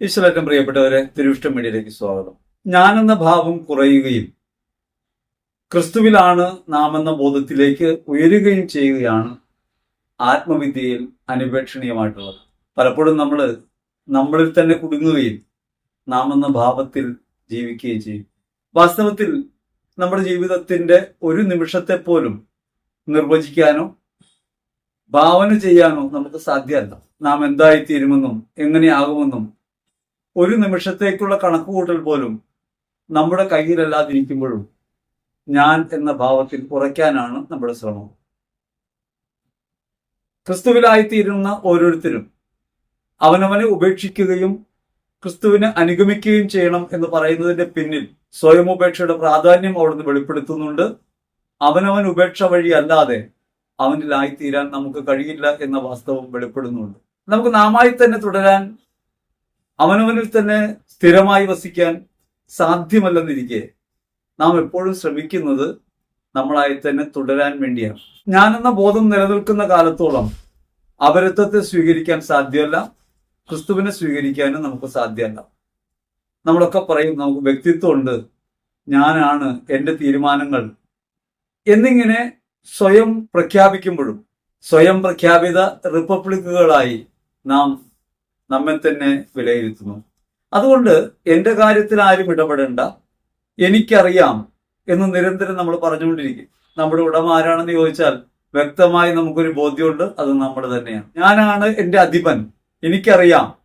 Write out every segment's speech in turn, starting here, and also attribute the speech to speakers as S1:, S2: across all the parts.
S1: ഈശ്വരറ്റം പ്രിയപ്പെട്ടവരെ തിരുവിഷ്ടം മീഡിയയിലേക്ക് സ്വാഗതം. ഞാനെന്ന ഭാവം കുറയുകയും ക്രിസ്തുവിലാണ് നാം എന്ന ബോധത്തിലേക്ക് ഉയരുകയും ചെയ്യുകയാണ് ആത്മവിദ്യയിൽ അനുപേക്ഷണീയമായിട്ടുള്ളത്. പലപ്പോഴും നമ്മൾ നമ്മളിൽ തന്നെ കുടുങ്ങുകയും നാം എന്ന ഭാവത്തിൽ ജീവിക്കുകയും ചെയ്യും. വാസ്തവത്തിൽ നമ്മുടെ ജീവിതത്തിന്റെ ഒരു നിമിഷത്തെ പോലും നിർവചിക്കാനോ ഭാവന ചെയ്യാനോ നമുക്ക് സാധ്യമല്ല. നാം എന്തായിത്തീരുമെന്നും എങ്ങനെയാകുമെന്നും ഒരു നിമിഷത്തേക്കുള്ള കണക്കുകൂട്ടൽ പോലും നമ്മുടെ കയ്യിലല്ലാതിരിക്കുമ്പോഴും ഞാൻ എന്ന ഭാവത്തിൽ കുറയ്ക്കാനാണ് നമ്മുടെ ശ്രമം. ക്രിസ്തുവിലായിത്തീരുന്ന ഓരോരുത്തരും അവനവനെ ഉപേക്ഷിക്കുകയും ക്രിസ്തുവിനെ അനുഗമിക്കുകയും ചെയ്യണം എന്ന് പറയുന്നതിന്റെ പിന്നിൽ സ്വയം ഉപേക്ഷയുടെ പ്രാധാന്യം അവിടുന്ന് വെളിപ്പെടുത്തുന്നുണ്ട്. അവനവൻ ഉപേക്ഷ വഴി അല്ലാതെ അവനിലായിത്തീരാൻ നമുക്ക് കഴിയില്ല എന്ന വാസ്തവം വെളിപ്പെടുന്നുണ്ട്. നമുക്ക് നാമായി തന്നെ തുടരാൻ അവനവനിൽ തന്നെ സ്ഥിരമായി വസിക്കാൻ സാധ്യമല്ലെന്നിരിക്കെ നാം എപ്പോഴും ശ്രമിക്കുന്നത് നമ്മളായി തന്നെ തുടരാൻ വേണ്ടിയാണ്. ഞാനെന്ന ബോധം നിലനിൽക്കുന്ന കാലത്തോളം അപരത്വത്തെ സ്വീകരിക്കാൻ സാധ്യമല്ല ക്രിസ്തുവിനെ സ്വീകരിക്കാനും നമുക്ക് സാധ്യമല്ല. നമ്മളൊക്കെ പറയും നമുക്ക് വ്യക്തിത്വമുണ്ട് ഞാനാണ് എന്റെ തീരുമാനങ്ങൾ എന്നിങ്ങനെ സ്വയം പ്രഖ്യാപിക്കുമ്പോഴും സ്വയം പ്രഖ്യാപിത റിപ്പബ്ലിക്കുകളായി നാം നമ്മെ തന്നെ വിലയിരുത്തുന്നു. അതുകൊണ്ട് എന്റെ കാര്യത്തിൽ ആരും ഇടപെടേണ്ട. എനിക്കറിയാം എന്ന് നിരന്തരം നമ്മൾ പറഞ്ഞുകൊണ്ടിരിക്കും. നമ്മുടെ ഉടമ ആരാണെന്ന് ചോദിച്ചാൽ വ്യക്തമായി നമുക്കൊരു ബോധ്യമുണ്ട് അത് നമ്മൾ തന്നെയാണ്. ഞാനാണ് എന്റെ അധിപൻ. എനിക്കറിയാം.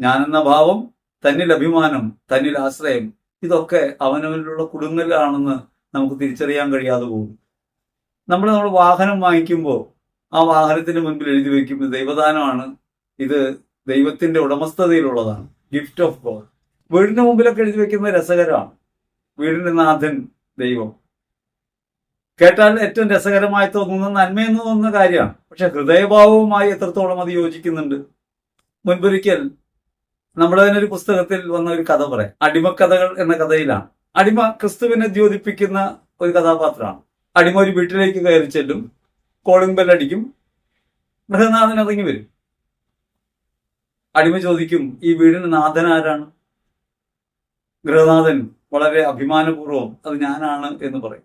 S1: ഞാനെന്ന ഭാവം തന്നിൽ അഭിമാനം തന്നിൽ ആശ്രയം ഇതൊക്കെ അവനവനിലുള്ള കുടുങ്ങലാണെന്ന് നമുക്ക് തിരിച്ചറിയാൻ കഴിയാതെ പോകും നമ്മൾ നമ്മൾ വാഹനം വാങ്ങിക്കുമ്പോൾ ആ വാഹനത്തിന് മുൻപിൽ എഴുതി വയ്ക്കുമ്പോൾ ദൈവദാനമാണ് ഇത് ദൈവത്തിന്റെ ഉടമസ്ഥതയിലുള്ളതാണ്. ഗിഫ്റ്റ് ഓഫ് ഗോഡ് വീടിന്റെ മുമ്പിലൊക്കെ എഴുതി വെക്കുന്നത് രസകരമാണ്. വീടിന്റെ നാഥൻ ദൈവം. കേട്ടാൽ ഏറ്റവും രസകരമായി തോന്നുന്ന നന്മയെന്ന് തോന്നുന്ന കാര്യമാണ്. പക്ഷെ ഹൃദയഭാവവുമായി എത്രത്തോളം അത് യോജിക്കുന്നുണ്ട്? മുൻപൊരിക്കൽ നമ്മുടെ തന്നെ ഒരു പുസ്തകത്തിൽ വന്ന ഒരു കഥ പറയാം. അടിമക്കഥകൾ എന്ന കഥയിലാണ്. അടിമ ക്രിസ്തുവിനെ ദ്യോതിപ്പിക്കുന്ന ഒരു കഥാപാത്രമാണ്. അടിമ ഒരു വീട്ടിലേക്ക് കയറി ചെല്ലും. കോളിംഗ് ബെല്ലടിക്കും. ഗൃഹനാഥൻ ഇറങ്ങി വരും. അടിമ ചോദിക്കും ഈ വീടിന് നാഥൻ ആരാണ്? ഗൃഹനാഥൻ വളരെ അഭിമാനപൂർവം അത് ഞാനാണ് എന്ന് പറയും.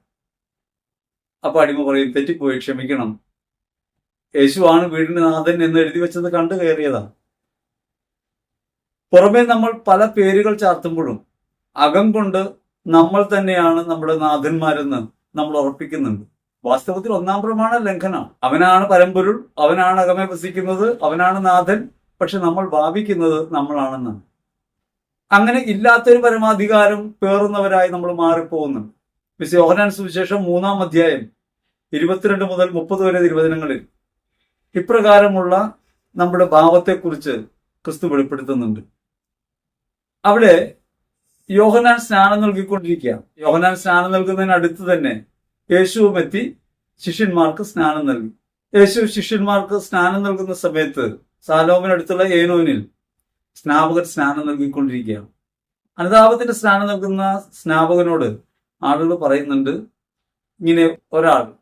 S1: അപ്പൊ അടിമ പറയും തെറ്റിപ്പോയി ക്ഷമിക്കണം. യേശുവാണ് വീടിന് നാഥൻ എന്ന് എഴുതി വെച്ചത് കണ്ടു കയറിയതാണ് പുറമെ നമ്മൾ പല പേരുകൾ ചാർത്തുമ്പോഴും അകം കൊണ്ട് നമ്മൾ തന്നെയാണ് നമ്മുടെ നാഥന്മാരെന്ന് നമ്മൾ ഉറപ്പിക്കുന്നുണ്ട്. വാസ്തവത്തിൽ ഒന്നാം പ്രമാണ ലംഘനമാണ് അവനാണ് പരമ്പൊരുൾ അവനാണ് അകമെ വസിക്കുന്നത് അവനാണ് നാഥൻ പക്ഷെ നമ്മൾ ഭാവിക്കുന്നത് നമ്മളാണെന്നാണ് അങ്ങനെ ഇല്ലാത്തൊരു പരമാധികാരം പേറുന്നവരായി നമ്മൾ മാറിപ്പോകുന്നു. മിസ് യോഹനാൻ സുവിശേഷം മൂന്നാം അധ്യായം ഇരുപത്തിരണ്ട് മുതൽ മുപ്പത് വരെ തിരുവചനങ്ങളിൽ. ഇപ്രകാരമുള്ള നമ്മുടെ ഭാവത്തെക്കുറിച്ച് ക്രിസ്തു വെളിപ്പെടുത്തുന്നുണ്ട്. അവിടെ യോഹനാൻ സ്നാനം നൽകിക്കൊണ്ടിരിക്കുക യോഹനാൻ സ്നാനം നൽകുന്നതിന് അടുത്ത് തന്നെ യേശുവും എത്തി ശിഷ്യന്മാർക്ക് സ്നാനം നൽകി. യേശു ശിഷ്യന്മാർക്ക് സ്നാനം നൽകുന്ന സമയത്ത് സാലോമിനടുത്തുള്ള ഏനോനിൽ സ്നാപകൻ സ്നാനം നൽകിക്കൊണ്ടിരിക്കുകയാണ്. അനുതാപത്തിന്റെ സ്നാനം നൽകുന്ന സ്നാപകനോട് ആളുകൾ പറയുന്നുണ്ട് ഇങ്ങനെ ഒരാൾ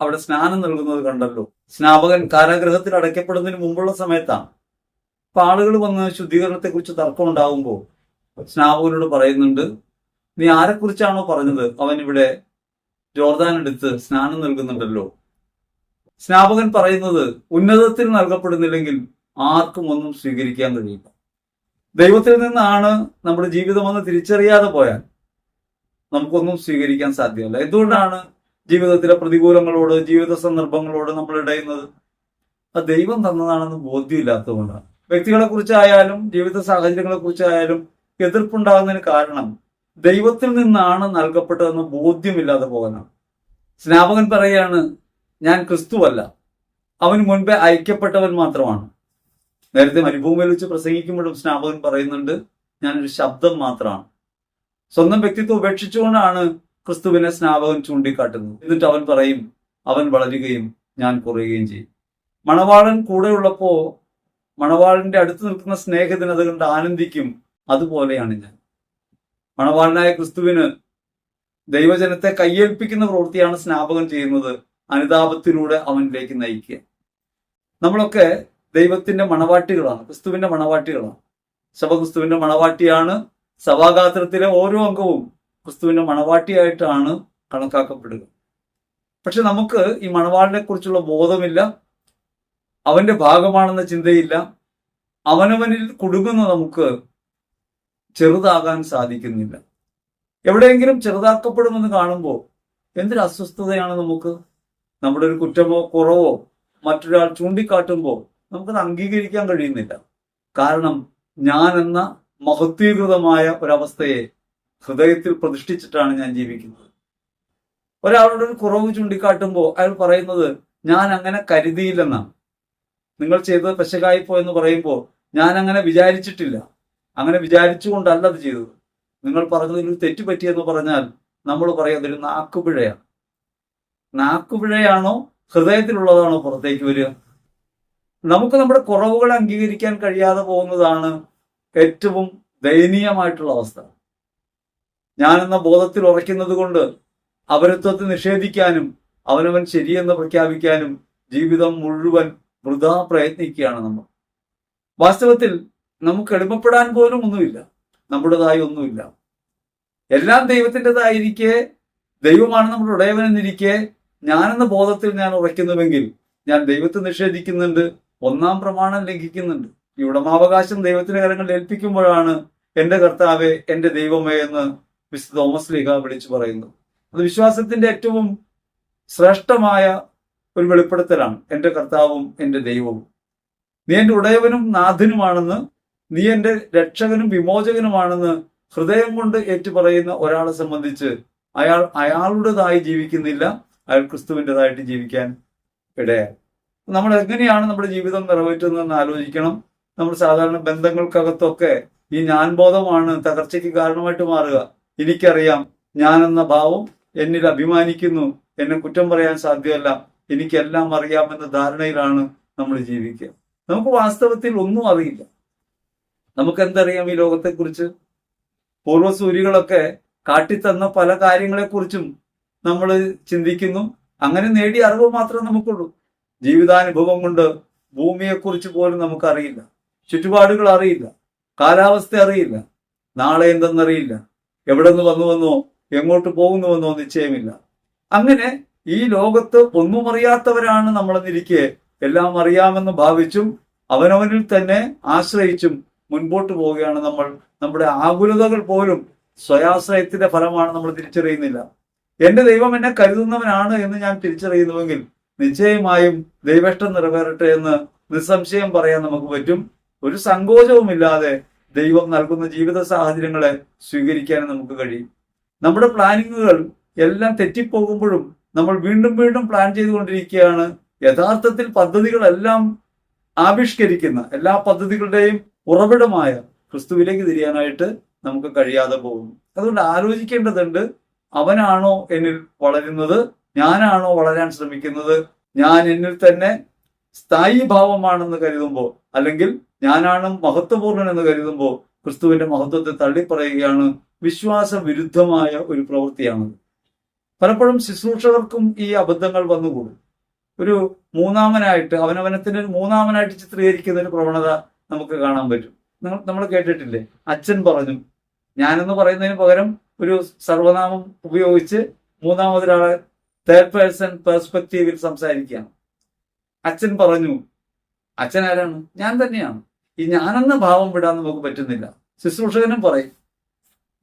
S1: അവിടെ സ്നാനം നൽകുന്നത് കണ്ടല്ലോ. സ്നാപകൻ കാരാഗ്രഹത്തിൽ അടയ്ക്കപ്പെടുന്നതിന് മുമ്പുള്ള സമയത്താണ്. അപ്പൊ ആളുകൾ വന്ന് ശുദ്ധീകരണത്തെ കുറിച്ച് തർക്കം ഉണ്ടാകുമ്പോൾ സ്നാപകനോട് പറയുന്നുണ്ട് നീ ആരെക്കുറിച്ചാണോ പറഞ്ഞത്? അവൻ ഇവിടെ ജോർദാൻ എടുത്ത് സ്നാനം നൽകുന്നുണ്ടല്ലോ. സ്നാപകൻ പറയുന്നത് ഉന്നതത്തിൽ നൽകപ്പെടുന്നില്ലെങ്കിൽ ആർക്കും ഒന്നും സ്വീകരിക്കാൻ കഴിയില്ല. ദൈവത്തിൽ നിന്നാണ് നമ്മുടെ ജീവിതമെന്ന് തിരിച്ചറിയാതെ പോയാൽ നമുക്കൊന്നും സ്വീകരിക്കാൻ സാധ്യമല്ല. എന്തുകൊണ്ടാണ് ജീവിതത്തിലെ പ്രതികൂലങ്ങളോട് ജീവിത സന്ദർഭങ്ങളോട് നമ്മൾ ഇടയുന്നത്? അത് ദൈവം തന്നതാണെന്ന് ബോധ്യമില്ലാത്തതുകൊണ്ടാണ്. വ്യക്തികളെ കുറിച്ചായാലും ജീവിത സാഹചര്യങ്ങളെ കുറിച്ചായാലും എതിർപ്പുണ്ടാകുന്നതിന് കാരണം ദൈവത്തിൽ നിന്നാണ് നൽകപ്പെട്ടതെന്ന് ബോധ്യമില്ലാതെ പോകാനാണ്. സ്നാപകൻ പറയാണ് ഞാൻ ക്രിസ്തുവല്ല. അവൻ മുൻപേ അയക്കപ്പെട്ടവൻ മാത്രമാണ്. നേരത്തെ മരുഭൂമിയിൽ വെച്ച് പ്രസംഗിക്കുമ്പോഴും സ്നാപകൻ പറയുന്നുണ്ട് ഞാനൊരു ശബ്ദം മാത്രമാണ്. സ്വന്തം വ്യക്തിത്വം ഉപേക്ഷിച്ചുകൊണ്ടാണ് ക്രിസ്തുവിനെ സ്നാപകൻ ചൂണ്ടിക്കാട്ടുന്നത്. എന്നിട്ട് അവൻ പറയും അവൻ വളരുകയും ഞാൻ കുറയുകയും ചെയ്യും. മണവാളൻ കൂടെയുള്ളപ്പോ മണവാളന്റെ അടുത്ത് നിൽക്കുന്ന സ്നേഹത്തിന് അത് കണ്ട് ആനന്ദിക്കും. അതുപോലെയാണ് ഞാൻ. മണവാളനായ ക്രിസ്തുവിന് ദൈവജനത്തെ കയ്യേൽപ്പിക്കുന്ന പ്രവൃത്തിയാണ് സ്നാപകൻ ചെയ്യുന്നത്. അനുതാപത്തിലൂടെ അവനിലേക്ക് നയിക്കുക. നമ്മളൊക്കെ ദൈവത്തിന്റെ മണവാട്ടികളാണ് ക്രിസ്തുവിന്റെ മണവാട്ടികളാണ്. സഭ ക്രിസ്തുവിന്റെ മണവാട്ടിയാണ് സഭാഗാത്രത്തിലെ ഓരോ അംഗവും ക്രിസ്തുവിന്റെ മണവാട്ടിയായിട്ടാണ് കണക്കാക്കപ്പെടുക. പക്ഷെ നമുക്ക് ഈ മണവാളിനെ കുറിച്ചുള്ള ബോധമില്ല അവന്റെ ഭാഗമാണെന്ന ചിന്തയില്ല. അവനവനിൽ കുടുങ്ങുന്ന നമുക്ക് ചെറുതാകാൻ സാധിക്കുന്നില്ല. എവിടെയെങ്കിലും ചെറുതാക്കപ്പെടുമെന്ന് കാണുമ്പോൾ എന്തൊരു അസ്വസ്ഥതയാണ് നമുക്ക്? നമ്മുടെ ഒരു കുറ്റമോ കുറവോ മറ്റൊരാൾ ചൂണ്ടിക്കാട്ടുമ്പോൾ നമുക്കത് അംഗീകരിക്കാൻ കഴിയുന്നില്ല. കാരണം ഞാൻ എന്ന മഹത്വീകൃതമായ ഒരവസ്ഥയെ ഹൃദയത്തിൽ പ്രതിഷ്ഠിച്ചിട്ടാണ് ഞാൻ ജീവിക്കുന്നത്. ഒരാളുടെ ഒരു കുറവ് ചൂണ്ടിക്കാട്ടുമ്പോൾ അയാൾ പറയുന്നത് ഞാൻ അങ്ങനെ കരുതിയില്ലെന്നാണ്. നിങ്ങൾ ചെയ്തത് പശകായിപ്പോ എന്ന് പറയുമ്പോൾ ഞാൻ അങ്ങനെ വിചാരിച്ചിട്ടില്ല. അങ്ങനെ വിചാരിച്ചുകൊണ്ടല്ല അത് ചെയ്തത്. നിങ്ങൾ പറഞ്ഞതിൽ തെറ്റുപറ്റിയെന്ന് തെറ്റ് പറ്റിയെന്ന് പറഞ്ഞാൽ നമ്മൾ പറയാം അതൊരു നാക്കുപിഴയാണ്. നാക്കുപിഴയാണോ? ഹൃദയത്തിലുള്ളതാണോ പുറത്തേക്ക് വരിക? നമുക്ക് നമ്മുടെ കുറവുകൾ അംഗീകരിക്കാൻ കഴിയാതെ പോകുന്നതാണ് ഏറ്റവും ദയനീയമായിട്ടുള്ള അവസ്ഥ. ഞാനെന്ന ബോധത്തിൽ ഉറയ്ക്കുന്നത് കൊണ്ട് അപരത്വത്തെ നിഷേധിക്കാനും അവനവൻ ശരിയെന്ന് പ്രഖ്യാപിക്കാനും ജീവിതം മുഴുവൻ വൃഥാ പ്രയത്നിക്കുകയാണ് നമ്മൾ. വാസ്തവത്തിൽ നമുക്ക് എളിമപ്പെടാൻ പോലും ഒന്നുമില്ല. നമ്മുടേതായി ഒന്നുമില്ല. എല്ലാം ദൈവത്തിന്റെതായിരിക്കെ ദൈവമാണ് നമ്മുടെ ഉടയവനെന്നിരിക്കെ ഞാനെന്ന ബോധത്തിൽ ഞാൻ ഉറയ്ക്കുന്നുവെങ്കിൽ ഞാൻ ദൈവത്തെ നിഷേധിക്കുന്നുണ്ട് ഒന്നാം പ്രമാണം ലംഘിക്കുന്നുണ്ട്. ഈ ഉടമാവകാശം ദൈവത്തിന്റെ കരങ്ങളിൽ ഏൽപ്പിക്കുമ്പോഴാണ് എന്റെ കർത്താവെ എന്റെ ദൈവമേ എന്ന് വിശുദ്ധ തോമസ് ലീഗ വിളിച്ചു പറയുന്നു. അത് വിശ്വാസത്തിന്റെ ഏറ്റവും ശ്രേഷ്ഠമായ ഒരു വെളിപ്പെടുത്തലാണ്. എന്റെ കർത്താവും എന്റെ ദൈവവും. നീ എന്റെ ഉടയവനും നാഥനുമാണെന്ന് നീ എന്റെ രക്ഷകനും വിമോചകനുമാണെന്ന് ഹൃദയം കൊണ്ട് ഏറ്റുപറയുന്ന ഒരാളെ സംബന്ധിച്ച് അയാൾ അയാളുടേതായി ജീവിക്കുന്നില്ല. അയാൾ ക്രിസ്തുവിന്റെതായിട്ട് ജീവിക്കാൻ ഇടയായി. നമ്മൾ എങ്ങനെയാണ് നമ്മുടെ ജീവിതം നിറവേറ്റുന്നതെന്ന് ആലോചിക്കണം. നമ്മൾ സാധാരണ ബന്ധങ്ങൾക്കകത്തൊക്കെ ഈ ഞാൻ ബോധമാണ് തകർച്ചയ്ക്ക് കാരണമായിട്ട് മാറുക. എനിക്കറിയാം ഞാൻ എന്ന ഭാവം എന്നിൽ അഭിമാനിക്കുന്നു. എന്നെ കുറ്റം പറയാൻ സാധ്യമല്ല. എനിക്കെല്ലാം അറിയാമെന്ന ധാരണയിലാണ് നമ്മൾ ജീവിക്കുക. നമുക്ക് വാസ്തവത്തിൽ ഒന്നും അറിയില്ല. നമുക്ക് എന്തറിയാം ഈ ലോകത്തെക്കുറിച്ച്? പൂർവസൂരികളൊക്കെ കാട്ടിത്തന്ന പല കാര്യങ്ങളെക്കുറിച്ചും നമ്മൾ ചിന്തിക്കുന്നു. അങ്ങനെ നേടിയ അറിവ് മാത്രമേ നമുക്കുള്ളൂ. ജീവിതാനുഭവം കൊണ്ട് ഭൂമിയെക്കുറിച്ച് പോലും നമുക്കറിയില്ല. ചുറ്റുപാടുകൾ അറിയില്ല. കാലാവസ്ഥ അറിയില്ല. നാളെ എന്തെന്നറിയില്ല. എവിടെ നിന്ന് വന്നുവെന്നോ എങ്ങോട്ട് പോകുന്നുവെന്നോ നിശ്ചയമില്ല. അങ്ങനെ ഈ ലോകത്ത് ഒന്നും അറിയാത്തവരാണ് നമ്മളെന്നിരിക്കെ എല്ലാം അറിയാമെന്ന് ഭാവിച്ചും അവനവനിൽ തന്നെ ആശ്രയിച്ചും മുൻപോട്ട് പോവുകയാണ് നമ്മൾ. നമ്മുടെ ആകുലതകൾ പോലും സ്വയാശ്രയത്തിന്റെ ഫലമാണ് നമ്മൾ തിരിച്ചറിയുന്നില്ല. എന്റെ ദൈവം എന്നെ കരുതുന്നവനാണ് എന്ന് ഞാൻ തിരിച്ചറിയുന്നുവെങ്കിൽ നിശ്ചയമായും ദൈവഷ്ടം നിറവേറട്ടെ എന്ന് നിസ്സംശയം പറയാൻ നമുക്ക് പറ്റും. ഒരു സങ്കോചവുമില്ലാതെ ദൈവം നൽകുന്ന ജീവിത സാഹചര്യങ്ങളെ സ്വീകരിക്കാൻ നമുക്ക് കഴിയും. നമ്മുടെ പ്ലാനിങ്ങുകൾ എല്ലാം തെറ്റിപ്പോകുമ്പോഴും നമ്മൾ വീണ്ടും വീണ്ടും പ്ലാൻ ചെയ്തുകൊണ്ടിരിക്കുകയാണ്. യഥാർത്ഥത്തിൽ പദ്ധതികളെല്ലാം ആവിഷ്കരിക്കുന്ന എല്ലാ പദ്ധതികളുടെയും ഉറവിടമായ ക്രിസ്തുവിലേക്ക് തിരിയാനായിട്ട് നമുക്ക് കഴിയാതെ പോകുന്നു. അതുകൊണ്ട് ആലോചിക്കേണ്ടതുണ്ട് അവനാണോ എന്നിൽ വളരുന്നത്? ഞാനാണോ വളരാൻ ശ്രമിക്കുന്നത്? ഞാൻ എന്നിൽ തന്നെ സ്ഥായി ഭാവമാണെന്ന് കരുതുമ്പോൾ അല്ലെങ്കിൽ ഞാനാണ് മഹത്വപൂർണൻ എന്ന് കരുതുമ്പോൾ ക്രിസ്തുവിന്റെ മഹത്വത്തെ തള്ളിപ്പറയുകയാണ് വിശ്വാസ വിരുദ്ധമായ ഒരു പ്രവൃത്തിയാണത്. പലപ്പോഴും ശുശ്രൂഷകർക്കും ഈ അബദ്ധങ്ങൾ വന്നുകൂടും. ഒരു മൂന്നാമനായിട്ട് അവനവനത്തിന് മൂന്നാമനായിട്ട് ചിത്രീകരിക്കുന്ന ഒരു പ്രവണത നമുക്ക് കാണാൻ പറ്റും. നിങ്ങൾ നമ്മൾ കേട്ടിട്ടില്ലേ? അച്ഛൻ പറഞ്ഞു ഞാനെന്ന് പറയുന്നതിന് പകരം ഒരു സർവനാമം ഉപയോഗിച്ച് മൂന്നാമതൊരാളെ തേർഡ് പേഴ്സൺ പെർസ്പെക്റ്റീവിൽ സംസാരിക്കുകയാണ്. അച്ഛൻ പറഞ്ഞു അച്ഛൻ ആരാണ്? ഞാൻ തന്നെയാണ്. ഈ ഞാനെന്ന ഭാവം വിടാൻ നമുക്ക് പറ്റുന്നില്ല. ശുശ്രൂഷകനും പറയും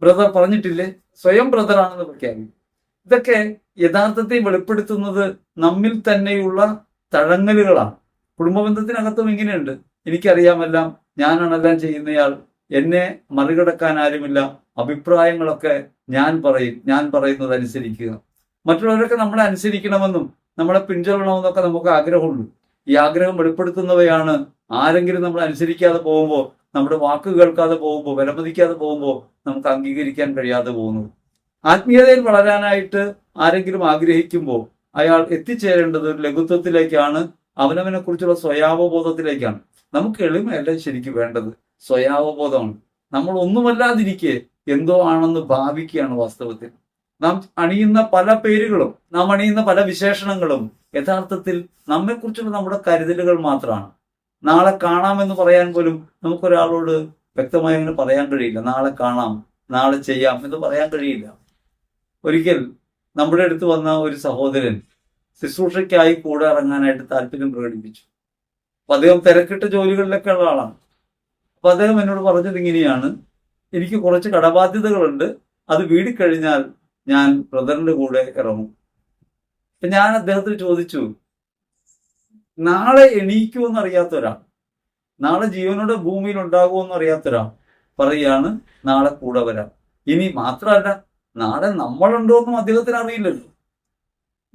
S1: ബ്രദർ പറഞ്ഞിട്ടില്ലേ? സ്വയം ബ്രദറാണെന്ന് പ്രഖ്യാപിക്കും. ഇതൊക്കെ യഥാർത്ഥത്തെ വെളിപ്പെടുത്തുന്നത് നമ്മിൽ തന്നെയുള്ള തഴങ്ങലുകളാണ്. കുടുംബബന്ധത്തിനകത്തും ഇങ്ങനെയുണ്ട്. എനിക്കറിയാമെല്ലാം ഞാനാണെല്ലാം ചെയ്യുന്നയാൾ. എന്നെ മറികടക്കാൻ ആരുമില്ല. അഭിപ്രായങ്ങളൊക്കെ ഞാൻ പറയും ഞാൻ പറയുന്നത് അനുസരിക്കുക മറ്റുള്ളവരൊക്കെ നമ്മളെ അനുസരിക്കണമെന്നും നമ്മളെ പിന്തുടരണമെന്നൊക്കെ നമുക്ക് ആഗ്രഹമുള്ളൂ ഈ ആഗ്രഹം വെളിപ്പെടുത്തുന്നവയാണ് ആരെങ്കിലും നമ്മൾ അനുസരിക്കാതെ പോകുമ്പോൾ നമ്മുടെ വാക്ക് കേൾക്കാതെ പോകുമ്പോൾ വിലമതിക്കാതെ പോകുമ്പോൾ നമുക്ക് അംഗീകരിക്കാൻ കഴിയാതെ പോകുന്നത്. ആത്മീയതയിൽ വളരാനായിട്ട് ആരെങ്കിലും ആഗ്രഹിക്കുമ്പോൾ അയാൾ എത്തിച്ചേരേണ്ടത് ഒരു ലഘുത്വത്തിലേക്കാണ് അവനവനെ കുറിച്ചുള്ള സ്വയാവബോധത്തിലേക്കാണ്. നമുക്ക് എളിമയല്ല ശരിക്കും വേണ്ടത്? സ്വയാവബോധമാണ്. നമ്മൾ ഒന്നുമല്ലാതിരിക്കെ എന്തോ ആണെന്ന് ഭാവിക്കുകയാണ് വാസ്തവത്തിൽ. നാം അണിയുന്ന പല പേരുകളും നാം അണിയുന്ന പല വിശേഷണങ്ങളും യഥാർത്ഥത്തിൽ നമ്മെക്കുറിച്ചുള്ള നമ്മുടെ കരുതലുകൾ മാത്രമാണ്. നാളെ കാണാമെന്ന് പറയാൻ പോലും നമുക്കൊരാളോട് വ്യക്തമായി അങ്ങനെ പറയാൻ കഴിയില്ല. നാളെ കാണാം നാളെ ചെയ്യാം എന്ന് പറയാൻ കഴിയില്ല. ഒരിക്കൽ നമ്മുടെ അടുത്ത് വന്ന ഒരു സഹോദരൻ ശുശ്രൂഷയ്ക്കായി കൂടെ ഇറങ്ങാനായിട്ട് താല്പര്യം പ്രകടിപ്പിച്ചു. അപ്പൊ അദ്ദേഹം തിരക്കിട്ട ജോലികളിലൊക്കെ ഉള്ള ആളാണ്. അപ്പൊ അദ്ദേഹം എന്നോട് പറഞ്ഞത് ഇങ്ങനെയാണ്. എനിക്ക് കുറച്ച് കടബാധ്യതകളുണ്ട്. അത് വീടിക്കഴിഞ്ഞാൽ ഞാൻ ബ്രദറിന്റെ കൂടെ ഇറങ്ങും. അപ്പൊ ഞാൻ അദ്ദേഹത്തിന് ചോദിച്ചു നാളെ എണീക്കുമെന്ന് അറിയാത്ത ഒരാൾ നാളെ ജീവനോടെ ഭൂമിയിൽ ഉണ്ടാകുമെന്ന് അറിയാത്ത ഒരാൾ പറയാണ് നാളെ കൂടെ വരാം. ഇനി മാത്രമല്ല നാളെ നമ്മളുണ്ടോ എന്നും അദ്ദേഹത്തിന് അറിയില്ലല്ലോ.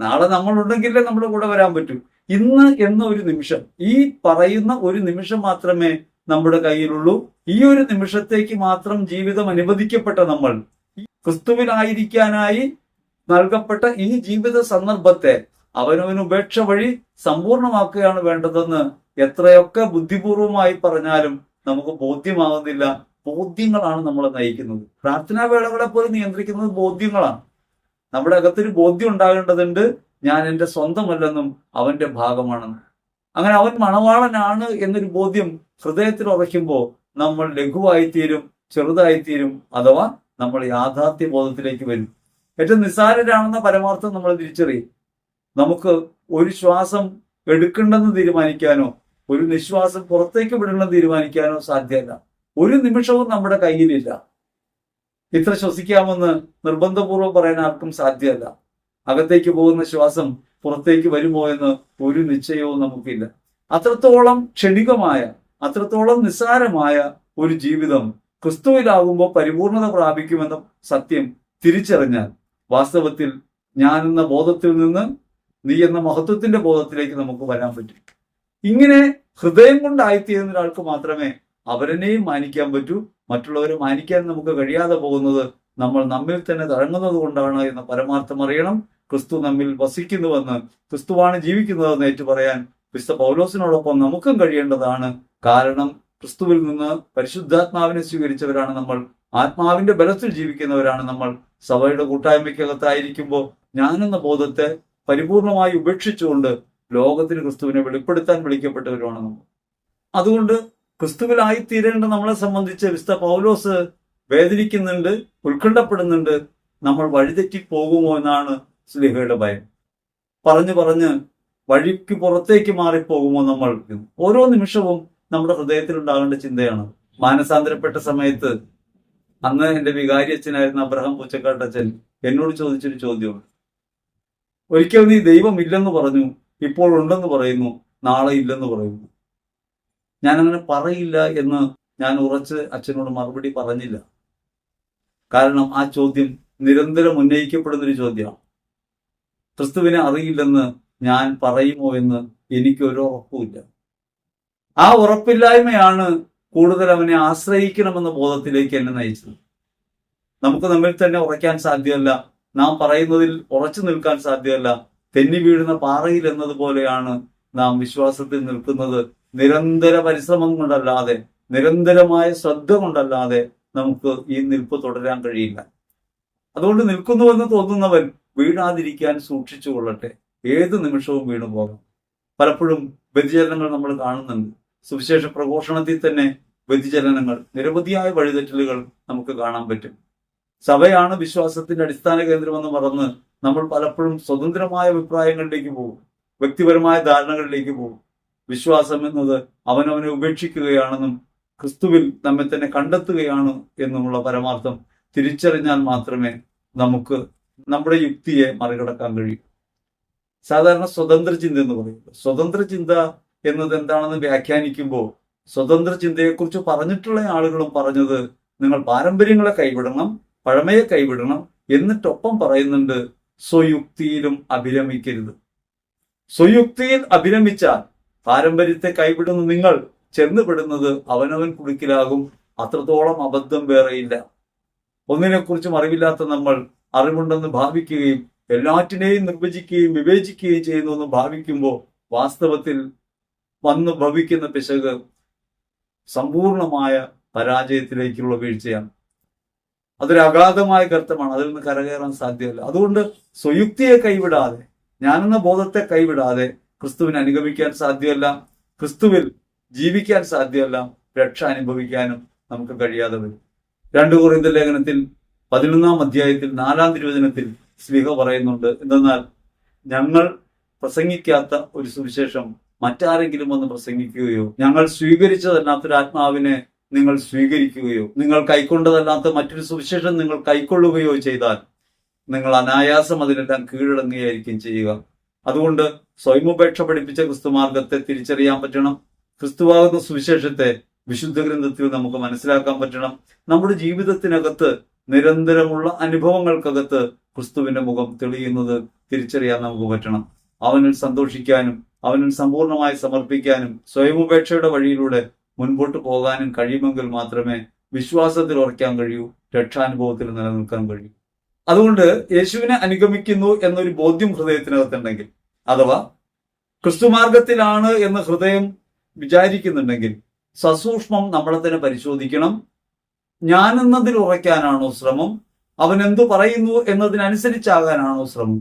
S1: നാളെ നമ്മളുണ്ടെങ്കിലേ നമ്മുടെ കൂടെ വരാൻ പറ്റൂ. ഇന്ന് എന്ന ഒരു നിമിഷം ഈ പറയുന്ന ഒരു നിമിഷം മാത്രമേ നമ്മുടെ കയ്യിലുള്ളൂ. ഈ ഒരു നിമിഷത്തേക്ക് മാത്രം ജീവിതം അനുവദിക്കപ്പെട്ട നമ്മൾ ക്രിസ്തുവിനായിരിക്കാനായി നൽകപ്പെട്ട ഈ ജീവിത സന്ദർഭത്തെ അവനവന് ഉപേക്ഷ വഴി സമ്പൂർണമാക്കുകയാണ് വേണ്ടതെന്ന് എത്രയൊക്കെ ബുദ്ധിപൂർവമായി പറഞ്ഞാലും നമുക്ക് ബോധ്യമാകുന്നില്ല ബോധ്യങ്ങളാണ് നമ്മളെ നയിക്കുന്നത്. പ്രാർത്ഥനാ വേളകളെ പോലും നിയന്ത്രിക്കുന്നത് ബോധ്യങ്ങളാണ്. നമ്മുടെ അകത്തൊരു ബോധ്യം ഉണ്ടാകേണ്ടതുണ്ട്. ഞാൻ എന്റെ സ്വന്തമല്ലെന്നും അവന്റെ ഭാഗമാണെന്നും. അങ്ങനെ അവൻ മണവാളനാണ് എന്നൊരു ബോധ്യം ഹൃദയത്തിൽ ഉറയ്ക്കുമ്പോൾ നമ്മൾ ലഘുവായിത്തീരും ചെറുതായിത്തീരും അഥവാ നമ്മൾ യാഥാർത്ഥ്യ ബോധത്തിലേക്ക് വരും. ഏറ്റവും നിസ്സാരരാണെന്ന പരമാർത്ഥം നമ്മൾ തിരിച്ചറിയും. നമുക്ക് ഒരു ശ്വാസം എടുക്കണ്ടെന്ന് തീരുമാനിക്കാനോ ഒരു നിശ്വാസം പുറത്തേക്ക് വിടണമെന്ന് തീരുമാനിക്കാനോ സാധ്യമല്ല. ഒരു നിമിഷവും നമ്മുടെ കയ്യിലില്ല. ഇത്ര ശ്വസിക്കാമെന്ന് നിർബന്ധപൂർവം പറയാൻ ആർക്കും സാധ്യമല്ല. അകത്തേക്ക് പോകുന്ന ശ്വാസം പുറത്തേക്ക് വരുമോ എന്ന് ഒരു നിശ്ചയവും നമുക്കില്ല. അത്രത്തോളം ക്ഷണികമായ അത്രത്തോളം നിസ്സാരമായ ഒരു ജീവിതം ക്രിസ്തുവിലാകുമ്പോൾ പരിപൂർണത പ്രാപിക്കുമെന്ന സത്യം തിരിച്ചറിഞ്ഞാൽ വാസ്തവത്തിൽ ഞാൻ എന്ന ബോധത്തിൽ നിന്ന് നീ എന്ന മഹത്വത്തിന്റെ ബോധത്തിലേക്ക് നമുക്ക് വരാൻ പറ്റും. ഇങ്ങനെ ഹൃദയം കൊണ്ടായിത്തീരുന്ന ഒരാൾക്ക് മാത്രമേ അവരെന്നെയും മാനിക്കാൻ പറ്റൂ. മറ്റുള്ളവരെ മാനിക്കാൻ നമുക്ക് കഴിയാതെ പോകുന്നത് നമ്മൾ നമ്മിൽ തന്നെ തഴങ്ങുന്നത് കൊണ്ടാണ് എന്ന പരമാർത്ഥം അറിയണം. ക്രിസ്തു നമ്മിൽ വസിക്കുന്നുവെന്ന് ക്രിസ്തുവാണ് ജീവിക്കുന്നതെന്ന് ഏറ്റു പറയാൻ വിശുദ്ധ പൗലോസിനോടൊപ്പം നമുക്കും കഴിയേണ്ടതാണ്. കാരണം ക്രിസ്തുവിൽ നിന്ന് പരിശുദ്ധാത്മാവിനെ സ്വീകരിച്ചവരാണ് നമ്മൾ. ആത്മാവിന്റെ ബലത്തിൽ ജീവിക്കുന്നവരാണ് നമ്മൾ. സഭയുടെ കൂട്ടായ്മയ്ക്കകത്തായിരിക്കുമ്പോൾ ഞാനെന്ന ബോധത്തെ പരിപൂർണമായി ഉപേക്ഷിച്ചുകൊണ്ട് ലോകത്തിന് ക്രിസ്തുവിനെ വെളിപ്പെടുത്താൻ വിളിക്കപ്പെട്ടവരുമാണ് നമ്മൾ. അതുകൊണ്ട് ക്രിസ്തുവിലായി തീരേണ്ട നമ്മളെ സംബന്ധിച്ച് വിസ്ത പൗലോസ് വേദനിക്കുന്നുണ്ട് ഉത്കണ്ഠപ്പെടുന്നുണ്ട്. നമ്മൾ വഴിതെറ്റി പോകുമോ എന്നാണ് സ്ലിഹയുടെ ഭയം. പറഞ്ഞു പറഞ്ഞ് വഴിക്ക് പുറത്തേക്ക് മാറിപ്പോകുമോ നമ്മൾ? ഓരോ നിമിഷവും നമ്മുടെ ഹൃദയത്തിൽ ഉണ്ടാകേണ്ട ചിന്തയാണ്. മാനസാന്തരപ്പെട്ട സമയത്ത് അന്ന് എന്റെ വികാരി അച്ഛനായിരുന്ന അബ്രഹാം പൂച്ചക്കാട്ടച്ഛൻ എന്നോട് ചോദിച്ചൊരു ചോദ്യമാണ് ഒരിക്കൽ നീ ദൈവം ഇല്ലെന്ന് പറഞ്ഞു ഇപ്പോൾ ഉണ്ടെന്ന് പറയുന്നു നാളെ ഇല്ലെന്ന് പറയുന്നു. ഞാൻ അങ്ങനെ പറയില്ല എന്ന് ഞാൻ ഉറച്ച് അച്ഛനോട് മറുപടി പറഞ്ഞില്ല. കാരണം ആ ചോദ്യം നിരന്തരം ഉന്നയിക്കപ്പെടുന്നൊരു ചോദ്യമാണ്. ക്രിസ്തുവിനെ അറിയില്ലെന്ന് ഞാൻ പറയുമോ എന്ന് എനിക്കൊരു ഉറപ്പുമില്ല. ആ ഉറപ്പില്ലായ്മയാണ് കൂടുതൽ അവനെ ആശ്രയിക്കണമെന്ന ബോധത്തിലേക്ക് എന്നെ നയിച്ചത്. നമുക്ക് നമ്മിൽ തന്നെ ഉറയ്ക്കാൻ സാധ്യമല്ല. നാം പറയുന്നതിൽ ഉറച്ചു നിൽക്കാൻ സാധ്യമല്ല. തെന്നി വീഴുന്ന പാറയിൽ എന്നതുപോലെയാണ് നാം വിശ്വാസത്തിൽ നിൽക്കുന്നത്. നിരന്തര പരിശ്രമം കൊണ്ടല്ലാതെ നിരന്തരമായ ശ്രദ്ധ കൊണ്ടല്ലാതെ നമുക്ക് ഈ നിൽപ്പ് തുടരാൻ കഴിയില്ല. അതുകൊണ്ട് നിൽക്കുന്നുവെന്ന് തോന്നുന്നവൻ വീഴാതിരിക്കാൻ സൂക്ഷിച്ചു കൊള്ളട്ടെ ഏത് നിമിഷവും വീണു പോകാം. പലപ്പോഴും വ്യതിചലനങ്ങൾ നമ്മൾ കാണുന്നുണ്ട്. സുവിശേഷ പ്രഘോഷണത്തിൽ തന്നെ വ്യതിചലനങ്ങൾ നിരവധിയായ വഴിതെറ്റലുകൾ നമുക്ക് കാണാൻ പറ്റും. സഭയാണ് വിശ്വാസത്തിന്റെ അടിസ്ഥാന കേന്ദ്രമെന്ന് മറന്ന് നമ്മൾ പലപ്പോഴും സ്വതന്ത്രമായ അഭിപ്രായങ്ങളിലേക്ക് പോകും. വ്യക്തിപരമായ ധാരണകളിലേക്ക് പോകും. വിശ്വാസം എന്നത് അവനവനെ ഉപേക്ഷിക്കുകയാണെന്നും ക്രിസ്തുവിൽ നമ്മെ തന്നെ കണ്ടെത്തുകയാണ് എന്നുമുള്ള പരമാർത്ഥം തിരിച്ചറിഞ്ഞാൽ മാത്രമേ നമുക്ക് നമ്മുടെ യുക്തിയെ മറികടക്കാൻ കഴിയൂ. സാധാരണ സ്വതന്ത്ര ചിന്ത എന്ന് പറയുന്നത്. സ്വതന്ത്ര ചിന്ത എന്നത് എന്താണെന്ന് വ്യാഖ്യാനിക്കുമ്പോൾ സ്വതന്ത്ര ചിന്തയെക്കുറിച്ച് പറഞ്ഞിട്ടുള്ള ആളുകളും പറഞ്ഞത് നിങ്ങൾ പാരമ്പര്യങ്ങളെ കൈവിടണം പഴമയെ കൈവിടണം എന്നിട്ടൊപ്പം പറയുന്നുണ്ട് സ്വയുക്തിയിലും അഭിരമിക്കരുത്. സ്വയുക്തിയിൽ അഭിരമിച്ചാൽ പാരമ്പര്യത്തെ കൈവിടുന്ന നിങ്ങൾ ചെന്നുപെടുന്നത് അവനവൻ കുടുക്കിലാകും അത്രത്തോളം അബദ്ധം വേറെയില്ല. ഒന്നിനെക്കുറിച്ചും അറിവില്ലാത്ത നമ്മൾ അറിവുണ്ടെന്ന് ഭാവിക്കുകയും എല്ലാറ്റിനെയും നിർവചിക്കുകയും വിവേചിക്കുകയും ചെയ്യുന്നു എന്ന് ഭാവിക്കുമ്പോൾ വാസ്തവത്തിൽ വന്ന് ഭവിക്കുന്ന പിശക് സമ്പൂർണമായ പരാജയത്തിലേക്കുള്ള വീഴ്ചയാണ്. അതൊരു അഗാധമായ കർത്തമാണ് അതിൽ നിന്ന് കരകയറാൻ സാധ്യമല്ല. അതുകൊണ്ട് സ്വയുക്തിയെ കൈവിടാതെ ഞാനെന്ന ബോധത്തെ കൈവിടാതെ ക്രിസ്തുവിനെ അനുഗമിക്കാൻ സാധ്യമല്ല. ക്രിസ്തുവിൽ ജീവിക്കാൻ സാധ്യമല്ല. രക്ഷ അനുഭവിക്കാനും നമുക്ക് കഴിയാതെ വരും. രണ്ടു കുറിന്ത ലേഖനത്തിൽ പതിനൊന്നാം അധ്യായത്തിൽ നാലാം തിരുവചനത്തിൽ സ്ലിഹ പറയുന്നുണ്ട്. എന്തെന്നാൽ ഞങ്ങൾ പ്രസംഗിക്കാത്ത ഒരു സുവിശേഷം മറ്റാരെങ്കിലും വന്ന് പ്രസംഗിക്കുകയോ ഞങ്ങൾ സ്വീകരിച്ചതല്ലാത്തൊരു ആത്മാവിനെ നിങ്ങൾ സ്വീകരിക്കുകയോ നിങ്ങൾ കൈക്കൊണ്ടതല്ലാത്ത മറ്റൊരു സുവിശേഷം നിങ്ങൾ കൈക്കൊള്ളുകയോ ചെയ്താൽ നിങ്ങൾ അനായാസം അതിനെല്ലാം കീഴടങ്ങുകയായിരിക്കും ചെയ്യുക. അതുകൊണ്ട് സ്വയമുപേക്ഷ പഠിപ്പിച്ച ക്രിസ്തുമാർഗത്തെ തിരിച്ചറിയാൻ പറ്റണം. ക്രിസ്തുവാകുന്ന സുവിശേഷത്തെ വിശുദ്ധ ഗ്രന്ഥത്തിൽ നമുക്ക് മനസ്സിലാക്കാൻ പറ്റണം. നമ്മുടെ ജീവിതത്തിനകത്ത് നിരന്തരമുള്ള അനുഭവങ്ങൾക്കകത്ത് ക്രിസ്തുവിന്റെ മുഖം തെളിയുന്നത് തിരിച്ചറിയാൻ നമുക്ക് പറ്റണം. അവനിൽ സന്തോഷിക്കാനും അവനിൽ സമ്പൂർണമായി സമർപ്പിക്കാനും സ്വയമുപേക്ഷയുടെ വഴിയിലൂടെ മുൻപോട്ട് പോകാനും കഴിയുമെങ്കിൽ മാത്രമേ വിശ്വാസത്തിൽ ഉറയ്ക്കാൻ കഴിയൂ രക്ഷാനുഭവത്തിൽ നിലനിൽക്കാൻ കഴിയൂ. അതുകൊണ്ട് യേശുവിനെ അനുഗമിക്കുന്നു എന്നൊരു ബോധ്യം ഹൃദയത്തിനകത്തുണ്ടെങ്കിൽ അഥവാ ക്രിസ്തുമാർഗത്തിലാണ് എന്ന് ഹൃദയം വിചാരിക്കുന്നുണ്ടെങ്കിൽ സസൂക്ഷ്മം നമ്മളെ തന്നെ പരിശോധിക്കണം. ഞാനെന്നതിൽ ഉറയ്ക്കാനാണോ ശ്രമം? അവൻ എന്തു പറയുന്നു എന്നതിനനുസരിച്ചാകാനാണോ ശ്രമം.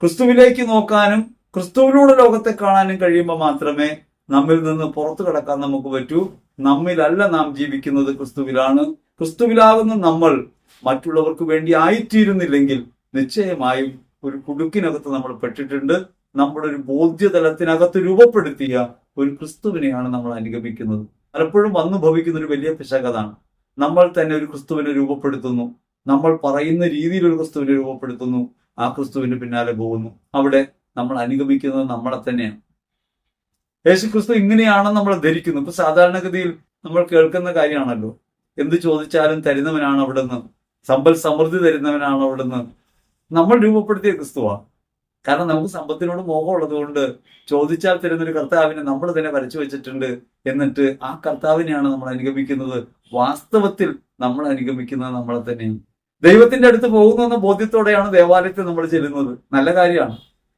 S1: ക്രിസ്തുവിലേക്ക് നോക്കാനും ക്രിസ്തുവിലൂടെ ലോകത്തെ കാണാനും കഴിയുമ്പോൾ മാത്രമേ നമ്മിൽ നിന്ന് പുറത്തു കടക്കാൻ നമുക്ക് പറ്റൂ. നമ്മിലല്ല നാം ജീവിക്കുന്നത് ക്രിസ്തുവിലാണ്. ക്രിസ്തുവിലാകുന്ന നമ്മൾ മറ്റുള്ളവർക്ക് വേണ്ടി ആയിത്തീരുന്നില്ലെങ്കിൽ നിശ്ചയമായും ഒരു കുടുക്കിനകത്ത് നമ്മൾ പെട്ടിട്ടുണ്ട്. നമ്മുടെ ഒരു ബോധ്യതലത്തിനകത്ത് രൂപപ്പെടുത്തിയ ഒരു ക്രിസ്തുവിനെയാണ് നമ്മൾ അനുഗമിക്കുന്നത്. പലപ്പോഴും വന്നു ഭവിക്കുന്ന ഒരു വലിയ പിശകതാണ് നമ്മൾ തന്നെ ഒരു ക്രിസ്തുവിനെ രൂപപ്പെടുത്തുന്നു. നമ്മൾ പറയുന്ന രീതിയിൽ ഒരു ക്രിസ്തുവിനെ രൂപപ്പെടുത്തുന്നു. ആ ക്രിസ്തുവിന്റെ പിന്നാലെ പോകുന്നു. അവിടെ നമ്മൾ അനുഗമിക്കുന്നത് നമ്മളെ തന്നെയാണ്. യേശു ക്രിസ്തു ഇങ്ങനെയാണെന്ന് നമ്മൾ ധരിക്കുന്നു. ഇപ്പൊ സാധാരണഗതിയിൽ നമ്മൾ കേൾക്കുന്ന കാര്യമാണല്ലോ. എന്ത് ചോദിച്ചാലും തരുന്നവനാണ് അവിടുന്ന്. സമ്പൽ സമൃദ്ധി തരുന്നവനാണ് അവിടുന്ന്. നമ്മൾ രൂപപ്പെടുത്തിയ ക്രിസ്തുവാ. കാരണം നമുക്ക് സമ്പത്തിനോട് മോഹമുള്ളത് കൊണ്ട് ചോദിച്ചാൽ തരുന്നൊരു കർത്താവിനെ നമ്മൾ തന്നെ വരച്ചു വെച്ചിട്ടുണ്ട് എന്നിട്ട് ആ കർത്താവിനെയാണ് നമ്മൾ അനുഗമിക്കുന്നത്. വാസ്തവത്തിൽ നമ്മൾ അനുഗമിക്കുന്നത് നമ്മളെ തന്നെയാണ്. ദൈവത്തിന്റെ അടുത്ത് പോകുന്നു എന്ന ബോധ്യത്തോടെയാണ് ദേവാലയത്തിൽ നമ്മൾ ചെല്ലുന്നത്. നല്ല കാര്യമാണ്.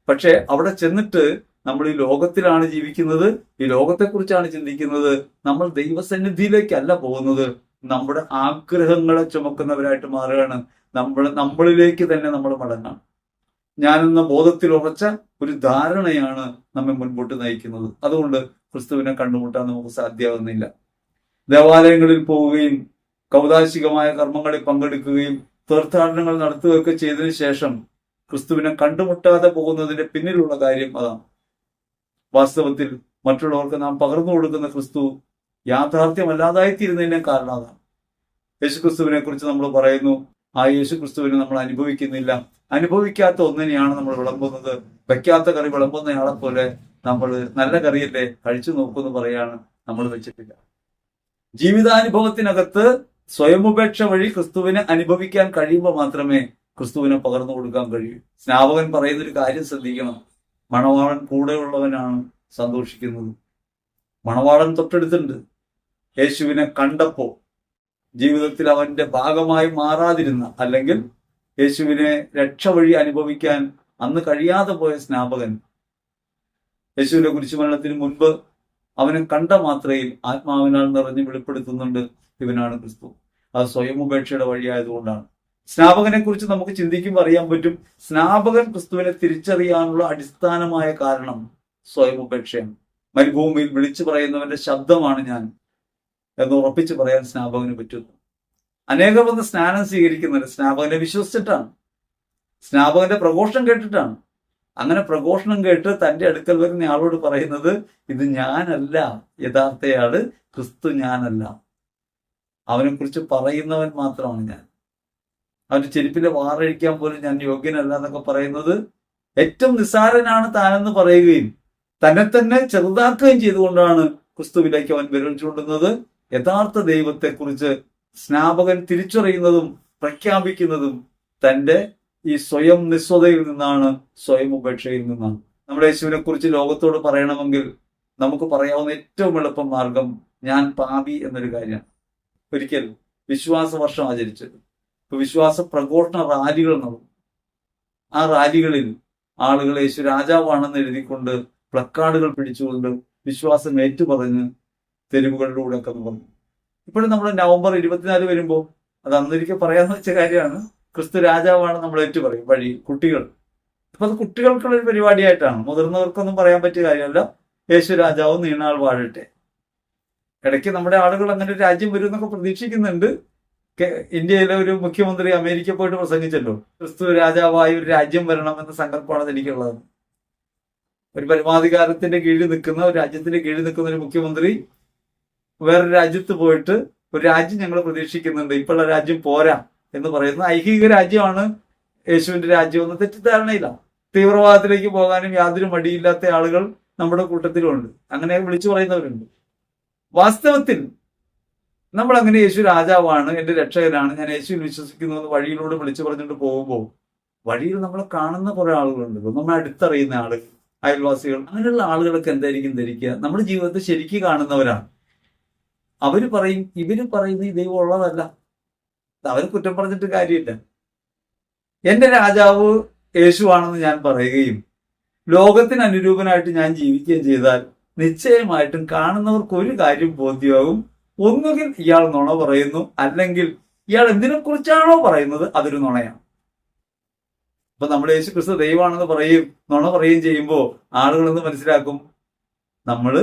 S1: പക്ഷെ അവിടെ ചെന്നിട്ട് നമ്മൾ ഈ ലോകത്തിലാണ് ജീവിക്കുന്നത് ഈ ലോകത്തെക്കുറിച്ചാണ് ചിന്തിക്കുന്നത് നമ്മൾ ദൈവസന്നിധിയിലേക്കല്ല പോകുന്നത്. നമ്മുടെ ആഗ്രഹങ്ങളെ ചുമക്കുന്നവരായിട്ട് മാറുകയാണ്. നമ്മൾ നമ്മളിലേക്ക് തന്നെ നമ്മൾ മടങ്ങാം ഞാനെന്ന ബോധത്തിൽ ഉറച്ച ഒരു ധാരണയാണ് നമ്മെ മുൻപോട്ട് നയിക്കുന്നത്. അതുകൊണ്ട് ക്രിസ്തുവിനെ കണ്ടുമുട്ടാൻ നമുക്ക് സാധ്യമാകുന്നില്ല ദേവാലയങ്ങളിൽ പോവുകയും കൗതാശികമായ കർമ്മങ്ങളിൽ പങ്കെടുക്കുകയും തീർത്ഥാടനങ്ങൾ നടത്തുകയൊക്കെ ചെയ്തതിനു ശേഷം ക്രിസ്തുവിനെ കണ്ടുമുട്ടാതെ പോകുന്നതിന്റെ പിന്നിലുള്ള കാര്യം അതാണ്. വാസ്തവത്തിൽ മറ്റുള്ളവർക്ക് നാം പകർന്നു കൊടുക്കുന്ന ക്രിസ്തു യാഥാർത്ഥ്യമല്ലാതായിത്തീരുന്നതിന്റെ കാരണം അതാണ്. യേശു ക്രിസ്തുവിനെ കുറിച്ച് നമ്മൾ പറയുന്നു ആ യേശു ക്രിസ്തുവിനെ നമ്മൾ അനുഭവിക്കുന്നില്ല. അനുഭവിക്കാത്ത ഒന്നിനെയാണ് നമ്മൾ വിളമ്പുന്നത്. വെക്കാത്ത കറി വിളമ്പുന്നയാളെ പോലെ നമ്മൾ നല്ല കറിയല്ലേ കഴിച്ചു നോക്കുമെന്ന് പറയാണ് നമ്മൾ വെച്ചിട്ടില്ല. ജീവിതാനുഭവത്തിനകത്ത് സ്വയമുപേക്ഷ വഴി ക്രിസ്തുവിനെ അനുഭവിക്കാൻ കഴിയുമ്പോൾ മാത്രമേ ക്രിസ്തുവിനെ പകർന്നു കൊടുക്കാൻ കഴിയൂ. സ്നാപകൻ പറയുന്ന ഒരു കാര്യം ശ്രദ്ധിക്കണം. മണവാളൻ കൂടെയുള്ളവനാണ് സന്തോഷിക്കുന്നത്. മണവാളൻ തൊട്ടടുത്തുണ്ട്. യേശുവിനെ കണ്ടപ്പോ ജീവിതത്തിൽ അവന്റെ ഭാഗമായി മാറാതിരുന്ന അല്ലെങ്കിൽ യേശുവിനെ രക്ഷ വഴി അനുഭവിക്കാൻ അന്ന് കഴിയാതെ പോയ സ്നാപകൻ യേശുവിന്റെ കുരിശുമരണത്തിന് മുൻപ് അവനെ കണ്ട മാത്രയിൽ ആത്മാവിനാൽ നിറഞ്ഞ് വെളിപ്പെടുത്തുന്നുണ്ട് ഇവനാണ് ക്രിസ്തു. അത് സ്വയം ഉപേക്ഷയുടെ വഴിയായതുകൊണ്ടാണ്. സ്നാപകനെ കുറിച്ച് നമുക്ക് ചിന്തിക്കുമ്പോൾ അറിയാൻ പറ്റും. സ്നാപകൻ ക്രിസ്തുവിനെ തിരിച്ചറിയാനുള്ള അടിസ്ഥാനമായ കാരണം സ്വയം ഉപേക്ഷയാണ്. മരുഭൂമിയിൽ വിളിച്ചു പറയുന്നവന്റെ ശബ്ദമാണ് ഞാൻ എന്ന് ഉറപ്പിച്ച് പറയാൻ സ്നാപകന് പറ്റുന്നു. അനേകർ വന്ന് സ്നാനം സ്വീകരിക്കുന്നുണ്ട്. സ്നാപകനെ വിശ്വസിച്ചിട്ടാണ്. സ്നാപകന്റെ പ്രഘോഷണം കേട്ടിട്ടാണ്. അങ്ങനെ പ്രഘോഷണം കേട്ട് തന്റെ അടുക്കൽ വരുന്ന ആളോട് പറയുന്നത് ഇത് ഞാനല്ല. യഥാർത്ഥയാൾ ക്രിസ്തു ഞാനല്ല. അവനെ കുറിച്ച് പറയുന്നവൻ മാത്രമാണ് ഞാൻ. അവന്റെ ചെരുപ്പിലെ വാറഴിക്കാൻ പോലും ഞാൻ യോഗ്യനല്ല എന്നൊക്കെ പറയുന്നത് ഏറ്റവും നിസ്സാരനാണ് താനെന്ന് പറയുകയും തന്നെ തന്നെ ചെറുതാക്കുകയും ചെയ്തുകൊണ്ടാണ് ക്രിസ്തുവിലേക്ക് അവൻ വിരൽ ചൂണ്ടുന്നത്. യഥാർത്ഥ ദൈവത്തെക്കുറിച്ച് സ്നാപകൻ തിരിച്ചറിയുന്നതും പ്രഖ്യാപിക്കുന്നതും തന്റെ ഈ സ്വയം നിസ്വതയിൽ നിന്നാണ് സ്വയം ഉപേക്ഷയിൽ നിന്നാണ്. നമ്മുടെ യേശുവിനെ കുറിച്ച് ലോകത്തോട് പറയണമെങ്കിൽ നമുക്ക് പറയാവുന്ന ഏറ്റവും എളുപ്പം മാർഗം ഞാൻ പാപി എന്നൊരു കാര്യമാണ്. ഒരിക്കൽ വിശ്വാസ വർഷം ആചരിച്ചത്. ഇപ്പൊ വിശ്വാസ പ്രഘോഷണ റാലികൾ നടന്നു. ആ റാലികളിൽ ആളുകൾ യേശു രാജാവാണെന്ന് എഴുതിക്കൊണ്ട് പ്ലക്കാർഡുകൾ പിടിച്ചുകൊണ്ട് വിശ്വാസം ഏറ്റുപറഞ്ഞ് തെരുവുകളിലൂടെ ഒക്കെ നടന്നു. ഇപ്പോഴും നമ്മൾ നവംബർ ഇരുപത്തിനാല് വരുമ്പോൾ അത് അന്നൊരിക്കൽ പറയാന്ന് വെച്ച കാര്യമാണ്. ക്രിസ്തു രാജാവാണ് നമ്മൾ ഏറ്റുപറയും വഴി കുട്ടികൾ. അപ്പൊ അത് കുട്ടികൾക്കുള്ള ഒരു പരിപാടിയായിട്ടാണ്. മുതിർന്നവർക്കൊന്നും പറയാൻ പറ്റിയ കാര്യമല്ല. യേശു രാജാവ് നീണാൾ വാഴട്ടെ. ഇടയ്ക്ക് നമ്മുടെ ആളുകൾ അങ്ങനെ ഒരു രാജ്യം വരും എന്നൊക്കെ പ്രതീക്ഷിക്കുന്നുണ്ട്. ഇന്ത്യയിലെ ഒരു മുഖ്യമന്ത്രി അമേരിക്ക പോയിട്ട് പ്രസംഗിച്ചല്ലോ ക്രിസ്തു രാജാവായി ഒരു രാജ്യം വരണം എന്ന സങ്കല്പമാണ് എനിക്കുള്ളത്. ഒരു പരമാധികാരത്തിന്റെ കീഴിൽ നിൽക്കുന്ന ഒരു രാജ്യത്തിന്റെ കീഴിൽ നിൽക്കുന്ന ഒരു മുഖ്യമന്ത്രി വേറൊരു രാജ്യത്ത് പോയിട്ട് ഒരു രാജ്യം ഞങ്ങൾ പ്രതീക്ഷിക്കുന്നുണ്ട്. ഇപ്പോഴുള്ള രാജ്യം പോരാ എന്ന് പറയുന്ന ഐഹിക രാജ്യമാണ്. യേശുവിന്റെ രാജ്യം എന്ന തെറ്റിദ്ധാരണയില്ല. തീവ്രവാദത്തിലേക്ക് പോകാനും യാതൊരു മടിയില്ലാത്ത ആളുകൾ നമ്മുടെ കൂട്ടത്തിലുണ്ട്. അങ്ങനെ വിളിച്ചു പറയുന്നവരുണ്ട്. വാസ്തവത്തിൽ നമ്മൾ അങ്ങനെ യേശു രാജാവാണ് എന്റെ രക്ഷകനാണ് ഞാൻ യേശുവിൽ വിശ്വസിക്കുന്നു എന്ന് വഴിയിലൂടെ വിളിച്ചു പറഞ്ഞിട്ട് പോകുമ്പോൾ വഴിയിൽ നമ്മൾ കാണുന്ന കുറെ ആളുകളുണ്ട്. നമ്മൾ അടുത്തറിയുന്ന ആളുകൾ അയൽവാസികൾ അങ്ങനെയുള്ള ആളുകളൊക്കെ എന്തായിരിക്കും ധരിക്കുക? നമ്മുടെ ജീവിതത്തെ ശരിക്കും കാണുന്നവരാണ്. അവർ പറയും ഇവർ പറയുന്ന ഈ ദൈവം ഉള്ളതല്ല. അവർ കുറ്റം പറഞ്ഞിട്ട് കാര്യമില്ല. എന്റെ രാജാവ് യേശുവാണെന്ന് ഞാൻ പറയുകയും ലോകത്തിന് അനുരൂപനായിട്ട് ഞാൻ ജീവിക്കുകയും ചെയ്താൽ നിശ്ചയമായിട്ടും കാണുന്നവർക്ക് ഒരു കാര്യം ബോധ്യമാകും. ഒന്നുകിൽ ഇയാൾ നുണ പറയുന്നു അല്ലെങ്കിൽ ഇയാൾ എന്തിനെ കുറിച്ചാണോ പറയുന്നത് അതൊരു നുണയാണ്. ഇപ്പൊ നമ്മൾ യേശു ക്രിസ്തു ദൈവമാണെന്ന് പറയും നുണ പറയുകയും ചെയ്യുമ്പോൾ ആളുകൾ എന്ന് മനസ്സിലാക്കും? നമ്മൾ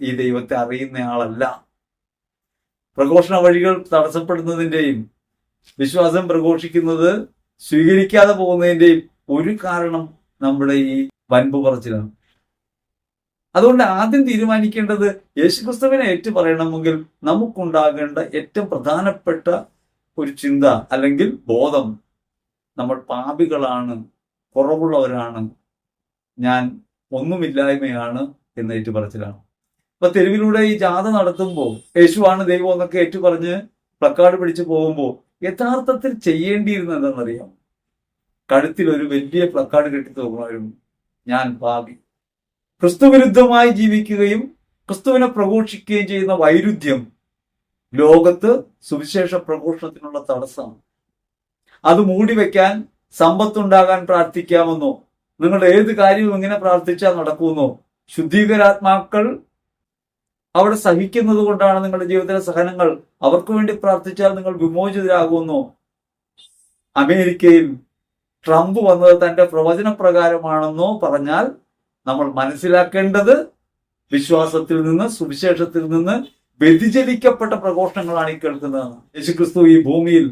S1: ഈ ദൈവത്തെ അറിയുന്ന ആളല്ല പ്രഘോഷണ വഴികൾ തടസ്സപ്പെടുന്നതിന്റെയും വിശ്വാസം പ്രഘോഷിക്കുന്നത് സ്വീകരിക്കാതെ പോകുന്നതിന്റെയും ഒരു കാരണം നമ്മുടെ ഈ വൻപ് പറച്ചിലാണ് അതുകൊണ്ട് ആദ്യം തീരുമാനിക്കേണ്ടത് യേശുക്രിസ്തുവിനെ ഏറ്റു പറയണമെങ്കിൽ നമുക്കുണ്ടാകേണ്ട ഏറ്റവും പ്രധാനപ്പെട്ട ഒരു ചിന്ത അല്ലെങ്കിൽ ബോധം നമ്മൾ പാപികളാണ് കുറവുള്ളവരാണ് ഞാൻ ഒന്നുമില്ലായ്മയാണ് എന്ന് ഏറ്റുപറച്ചിലാണ്. അപ്പൊ തെരുവിലൂടെ ഈ ജാഥ നടത്തുമ്പോൾ യേശുവാണ് ദൈവം എന്നൊക്കെ ഏറ്റുപറഞ്ഞ് പ്ലക്കാർഡ് പിടിച്ചു പോകുമ്പോൾ യഥാർത്ഥത്തിൽ ചെയ്യേണ്ടിയിരുന്നത് എന്താണെന്നറിയാം കഴുത്തിൽ ഒരു വലിയ പ്ലക്കാർഡ് കെട്ടി തോന്നുമായിരുന്നു ഞാൻ പാപി. ക്രിസ്തുവിരുദ്ധമായി ജീവിക്കുകയും ക്രിസ്തുവിനെ പ്രഘോഷിക്കുകയും ചെയ്യുന്ന വൈരുദ്ധ്യം ലോകത്ത് സുവിശേഷ പ്രഘോഷണത്തിനുള്ള തടസ്സമാണ്. അത് മൂടി വെക്കാൻ സമ്പത്തുണ്ടാകാൻ പ്രാർത്ഥിക്കാമെന്നോ നിങ്ങളുടെ ഏത് കാര്യവും ഇങ്ങനെ പ്രാർത്ഥിച്ചാൽ നടക്കുമെന്നോ ശുദ്ധീകരാത്മാക്കൾ അവിടെ സഹിക്കുന്നത് കൊണ്ടാണ് നിങ്ങളുടെ ജീവിതത്തിലെ സഹനങ്ങൾ അവർക്ക് വേണ്ടി പ്രാർത്ഥിച്ചാൽ നിങ്ങൾ വിമോചിതരാകുമെന്നോ. അമേരിക്കയിൽ ട്രംപ് വന്നത് തന്റെ പ്രവചന പ്രകാരമാണെന്നോ പറഞ്ഞാൽ നമ്മൾ മനസ്സിലാക്കേണ്ടത് വിശ്വാസത്തിൽ നിന്ന് സുവിശേഷത്തിൽ നിന്ന് വ്യതിചലിക്കപ്പെട്ട പ്രഘോഷങ്ങളാണ് ഈ കേൾക്കുന്നത് യേശുക്രിസ്തു ഈ ഭൂമിയിൽ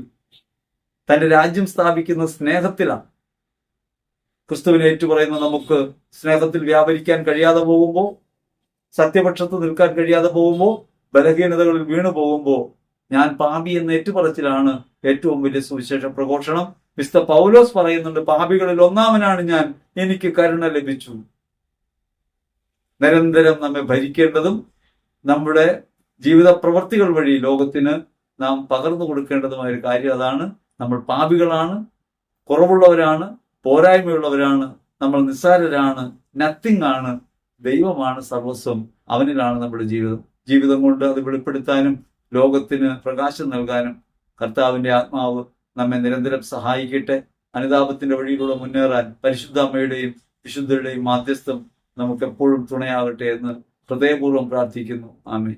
S1: തന്റെ രാജ്യം സ്ഥാപിക്കുന്ന സ്നേഹത്തിലാണ്. ക്രിസ്തുവിനെ ഏറ്റുപറയുന്ന നമുക്ക് സ്നേഹത്തിൽ വ്യാപരിക്കാൻ കഴിയാതെ പോകുമ്പോൾ സത്യപക്ഷത്ത് നിൽക്കാൻ കഴിയാതെ പോകുമ്പോൾ ബലഹീനതകളിൽ വീണു പോകുമ്പോൾ ഞാൻ പാപി എന്ന ഏറ്റുപറച്ചിലാണ് ഏറ്റവും വലിയ സുവിശേഷ പ്രഘോഷണം. മിസ്റ്റർ പൗലോസ് പറയുന്നുണ്ട് പാപികളിൽ ഒന്നാമനാണ് ഞാൻ എനിക്ക് കരുണ ലഭിച്ചു. നിരന്തരം നമ്മെ ഭരിക്കേണ്ടതും നമ്മുടെ ജീവിത പ്രവർത്തികൾ വഴി ലോകത്തിന് നാം പകർന്നു കൊടുക്കേണ്ടതുമായ ഒരു കാര്യം അതാണ്. നമ്മൾ പാപികളാണ് കുറവുള്ളവരാണ് പോരായ്മയുള്ളവരാണ് നമ്മൾ നിസ്സാരരാണ് നത്തിങ് ആണ്. ദൈവമാണ് സർവസ്വം. അവനിലാണ് നമ്മുടെ ജീവിതം. ജീവിതം കൊണ്ട് അത് വെളിപ്പെടുത്താനും ലോകത്തിന് പ്രകാശം നൽകാനും കർത്താവിന്റെ ആത്മാവ് നമ്മെ നിരന്തരം സഹായിക്കട്ടെ. അനുതാപത്തിന്റെ വഴിയിലൂടെ മുന്നേറാൻ പരിശുദ്ധ അമ്മയുടെയും വിശുദ്ധരുടെയും മാധ്യസ്ഥം നമുക്ക് എപ്പോഴും തുണയാകട്ടെ എന്ന് ഹൃദയപൂർവം പ്രാർത്ഥിക്കുന്നു. ആമേ